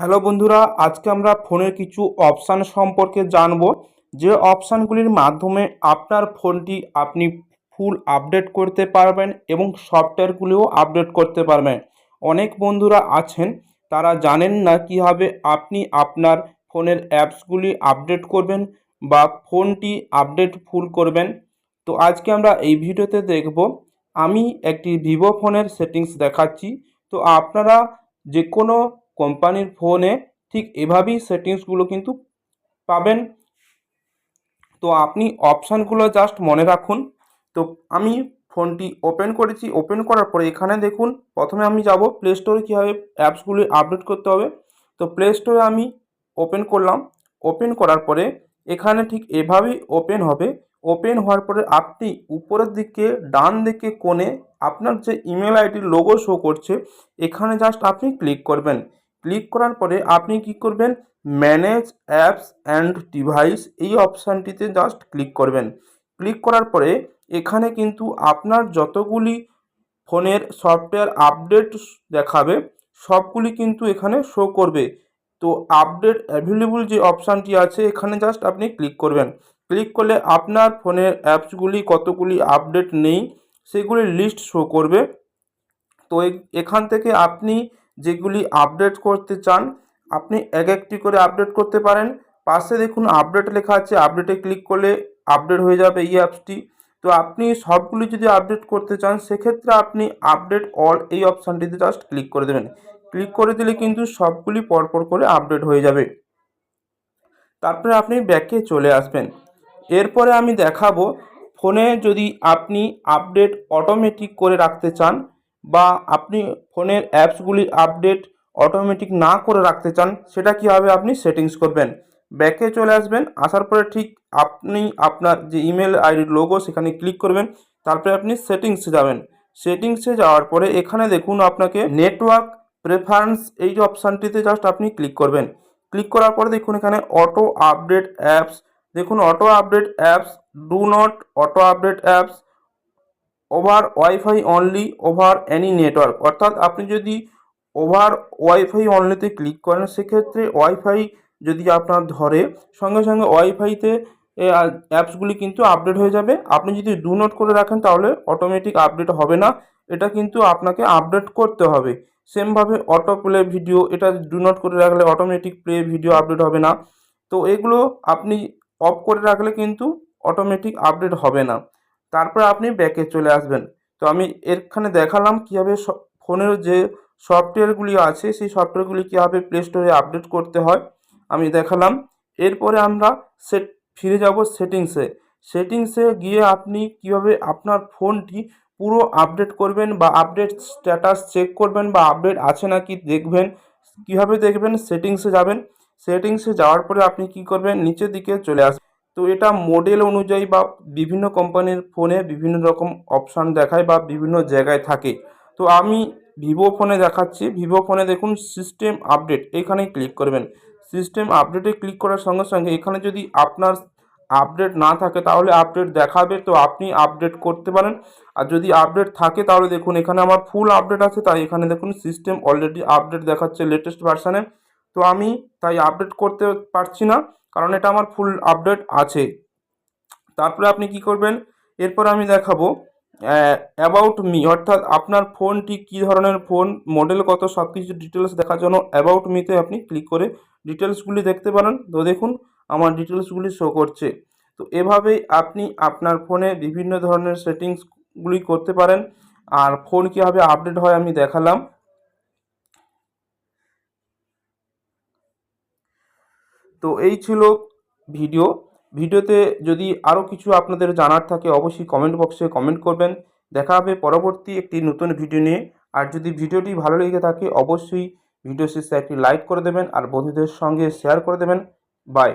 Hello বন্ধুরা, আজকে আমরা ফোনের কিছু অপশান সম্পর্কে জানব। যে অপশানগুলির মাধ্যমে আপনার ফোনটি আপনি ফুল আপডেট করতে পারবেন এবং সফটওয়্যারগুলিও আপডেট করতে পারবেন। অনেক বন্ধুরা আছেন, তারা জানেন না কীভাবে আপনি আপনার ফোনের অ্যাপসগুলি আপডেট করবেন বা ফোনটি আপডেট ফুল করবেন। তো আজকে আমরা এই ভিডিওতে দেখব, আমি একটি ভিভো ফোনের সেটিংস দেখাচ্ছি। তো আপনারা যে কোনো কোম্পানির ফোনে ঠিক এভাবেই সেটিংসগুলো কিন্তু পাবেন। তো আপনি অপশানগুলো জাস্ট মনে রাখুন। তো আমি ফোনটি ওপেন করেছি। ওপেন করার পরে এখানে দেখুন, প্রথমে আমি যাব প্লে স্টোরে কীভাবে অ্যাপসগুলি আপডেট করতে হবে। তো প্লে স্টোরে আমি ওপেন করলাম। ওপেন করার পরে এখানে ঠিক এভাবেই ওপেন হবে। ওপেন হওয়ার পরে আপনি উপরের দিকে, ডান দিকে কোণে আপনার যে ইমেল আইডির লোগো শো করছে, এখানে জাস্ট আপনি ক্লিক করবেন। ক্লিক করার পরে আপনি কি করবেন? ম্যানেজ অ্যাপস অ্যান্ড ডিভাইস এই অপশানটিতে জাস্ট ক্লিক করবেন। ক্লিক করার পরে এখানে কিন্তু আপনার যতগুলি ফোনের সফটওয়্যার আপডেট দেখাবে, সবগুলি কিন্তু এখানে শো করবে। তো আপডেট অ্যাভেলেবল যে অপশানটি আছে, এখানে জাস্ট আপনি ক্লিক করবেন। ক্লিক করলে আপনার ফোনের অ্যাপসগুলি কতগুলি আপডেট নেই, সেগুলির লিস্ট শো করবে। তো এখান থেকে আপনি যেগুলি আপডেট করতে চান, আপনি এক একটি করে আপডেট করতে পারেন। পাশে দেখুন আপডেট লেখা আছে আপডেটে ক্লিক করলে আপডেট হয়ে যাবে এই অ্যাপসটি তো আপনি সবগুলি যদি আপডেট করতে চান, সেক্ষেত্রে আপনি আপডেট অল এই অপশানটিতে জাস্ট ক্লিক করে দেবেন। ক্লিক করে দিলে কিন্তু সবগুলি পরপর করে আপডেট হয়ে যাবে। তারপরে আপনি ব্যাকে চলে আসবেন। এরপরে আমি দেখাবো ফোনে যদি আপনি আপডেট অটোমেটিক করে রাখতে চান বা আপনি ফোনের অ্যাপসগুলি আপডেট অটোমেটিক না করে রাখতে চান, সেটা কীভাবে আপনি সেটিংস করবেন? ব্যাকে চলে আসবেন, আসার পরে ঠিক আপনি আপনার যে ইমেল আইডির লোগো সেখানে ক্লিক করবেন, তারপরে আপনি সেটিংসে যাবেন। সেটিংসে যাওয়ার পরে এখানে দেখুন আপনাকে নেটওয়ার্ক প্রেফারেন্স এই যে অপশানটিতে জাস্ট আপনি ক্লিক করবেন। ক্লিক করার পরে দেখুন এখানে অটো আপডেট অ্যাপস, দেখুন auto update apps, do not auto update apps over wifi only over any network অর্থাৎ আপনি যদি ওভার ওয়াইফাই অনলিতে ক্লিক করেন, সেক্ষেত্রে ওয়াইফাই যদি আপনার ধরে, সঙ্গে সঙ্গে ওয়াইফাইতে অ্যাপসগুলি কিন্তু আপডেট হয়ে যাবে। আপনি যদি ডু নোট করে রাখেন, তাহলে অটোমেটিক আপডেট হবে না। এটা কিন্তু আপনাকে আপডেট করতে হবে। সেমভাবে অটো প্লে ভিডিও এটা ডু নোট করে রাখলে অটোমেটিক প্লে ভিডিও আপডেট হবে না। তো এগুলো আপনি অফ করে রাখলে কিন্তু অটোমেটিক আপডেট হবে না। তারপরে আপনি ব্যাকে চলে আসবেন। তো আমি এখানে দেখালাম কীভাবে ফোনের যে সফটওয়্যারগুলি আছে, সেই সফটওয়্যারগুলি কীভাবে প্লে স্টোরে আপডেট করতে হয়, আমি দেখালাম। এরপরে আমরা সেট ফিরে যাব সেটিংসে সেটিংসে গিয়ে আপনি কীভাবে আপনার ফোনটি পুরো আপডেট করবেন বা আপডেট স্ট্যাটাস চেক করবেন বা আপডেট আছে নাকি দেখবেন, কীভাবে দেখবেন সেটিংসে যাবেন। সেটিংসে যাওয়ার পরে আপনি কি করবেন, নিচের দিকে চলে আসবেন তো এটা মডেল অনুযায়ী বা বিভিন্ন কোম্পানির ফোনে বিভিন্ন রকম অপশান দেখায় বা বিভিন্ন জায়গায় থাকে। তো আমি ভিভো ফোনে দেখাচ্ছি। ভিভো ফোনে দেখুন সিস্টেম আপডেট এখানেই ক্লিক করবেন। সিস্টেম আপডেটে ক্লিক করার সঙ্গে সঙ্গে এখানে যদি আপনার আপডেট না থাকে তাহলে আপডেট দেখাবে, তো আপনি আপডেট করতে পারেন। আর যদি আপডেট থাকে তাহলে দেখুন এখানে আমার ফুল আপডেট আছে, তাই এখানে দেখুন সিস্টেম অলরেডি আপডেট দেখাচ্ছে লেটেস্ট ভার্সানে তো আমি তাই আপডেট করতে পারছি না। কারণ এটা আমার ফুল আপডেট আছে। তারপরে আপনি কি করবেন? এরপর আমি দেখাবো অ্যাবাউট মি অর্থাৎ আপনার ফোনটি কী ধরনের ফোন মডেল কত সব কিছু ডিটেলস দেখার জন্য অ্যাবাউট মিতে আপনি ক্লিক করে ডিটেলসগুলি দেখতে পারেন। তো দেখুন, আমার ডিটেলসগুলি শো করছে। তো এভাবেই আপনি আপনার ফোনে বিভিন্ন ধরনের সেটিংসগুলি করতে পারেন। আর ফোন কীভাবে আপডেট হয় আমি দেখালাম। তো এই ছিল ভিডিও। ভিডিওতে যদি আরও কিছু আপনাদের জানার থাকে, অবশ্যই কমেন্ট বক্সে কমেন্ট করবেন। দেখা হবে পরবর্তী একটি নতুন ভিডিও নিয়ে। আর যদি ভিডিওটি ভালো লেগে থাকে, অবশ্যই ভিডিও শেষে একটি লাইক করে দেবেন। আর বন্ধুদের সঙ্গে শেয়ার করে দেবেন। বাই